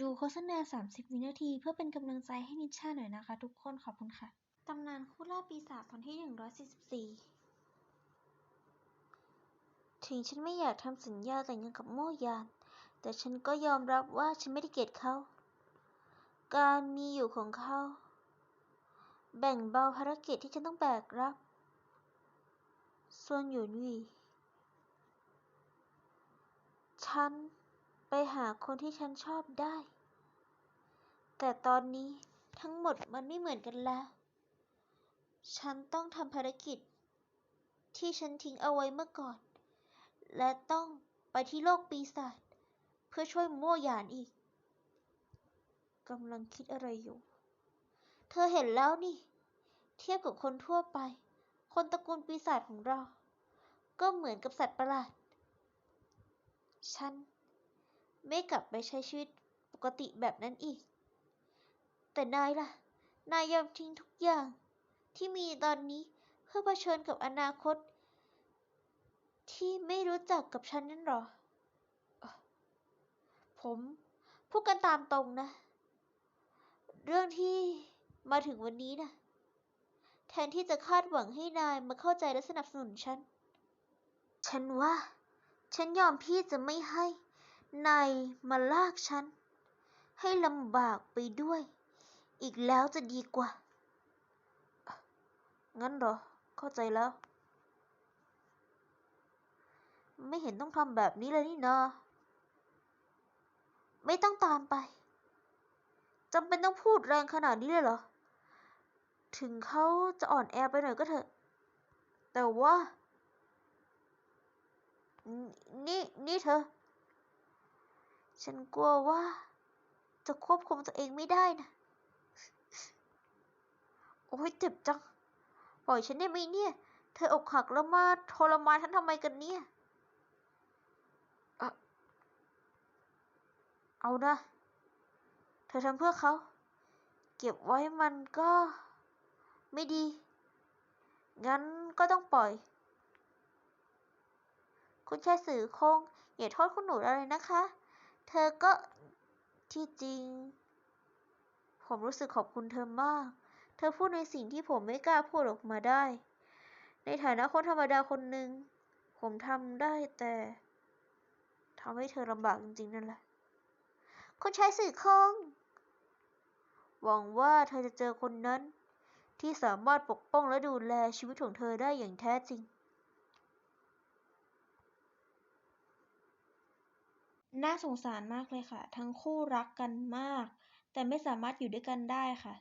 ดูโฆษณา 30 วินาที เพื่อเป็นกำลังใจให้นิชชาหน่อยนะคะ ทุกคนขอบคุณค่ะ ตำนานคู่ล่าปีศาจตอนที่ 144 ถึงฉันไม่อยากทำสัญญาแต่งงานกับโมยาน แต่ฉันก็ยอมรับว่าฉันไม่ได้เกลียดเขา การมีอยู่ของเขา แบ่งเบาภารกิจที่ฉันต้องแบกรับ ส่วนหยวนวีฉัน ไปหาคนที่ฉันชอบได้ แต่ตอนนี้ทั้งหมดมันไม่เหมือนกันแล้ว ฉันต้องทำภารกิจ ที่ฉันทิ้งเอาไว้เมื่อก่อน และต้องไปที่โลกปีศาจเพื่อช่วยโม่หยานอีกกำลังคิดอะไรอยู่ เธอเห็นแล้วนี่ เทียบกับคนทั่วไป คนตระกูลปีศาจของเรา ก็เหมือนกับสัตว์ประหลาด ฉัน ไม่กลับไปใช้ชีวิตปกติแบบนั้นอีก แต่นายล่ะ นายยอมทิ้งทุกอย่าง ที่มีตอนนี้เพื่อเผชิญกับอนาคต ที่ไม่รู้จักกับฉันนั่นหรออผมพูดกันตามตรงนะ เรื่องที่มาถึงวันนี้นะแทนที่จะคาดหวังให้นายมาเข้าใจและสนับสนุนฉัน ฉันว่า ฉันยอมพี่จะไม่ให้ นายมาลากฉัน ให้ลำบากไปด้วย อีกแล้วจะดีกว่า งั้นเหรอ เข้าใจแล้ว ไม่เห็นต้องทำแบบนี้เลยนี่นาไม่ต้องตามไปจำเป็นต้องพูดแรงขนาดนี้เลยเหรอ ถึงเขาจะอ่อนแอไปหน่อยก็เถอะ แต่ว่า นี่ นี่เธอ ฉันกลัวว่า จะควบคุมตัวเองไม่ได้นะ โอ้ยเจ็บจัง ปล่อยฉันได้ไหมเนี่ย เธออกหักแล้วมาทรมานฉันทำไมกันเนี่ยอะเอานะ เธอทำเพื่อเขา เก็บไว้มันก็ ไม่ดี งั้นก็ต้องปล่อย คุณชายสื่อคงอย่าโทษคุณหนูเลยนะคะ เธอก็ที่จริง ผมรู้สึกขอบคุณเธอมาก เธอพูดในสิ่งที่ผมไม่กล้าพูดออกมาได้ ในฐานะคนธรรมดาคนหนึ่ง ผมทำได้แต่ทำให้เธอลำบากจริงๆนั่นแหละคุณชายสื่อคงหวังว่าเธอจะเจอคนนั้นที่สามารถปกป้องและดูแลชีวิตของเธอได้อย่างแท้จริง น่าสงสารมากเลยค่ะ ทั้งคู่รักกันมาก แต่ไม่สามารถอยู่ด้วยกันได้ค่ะ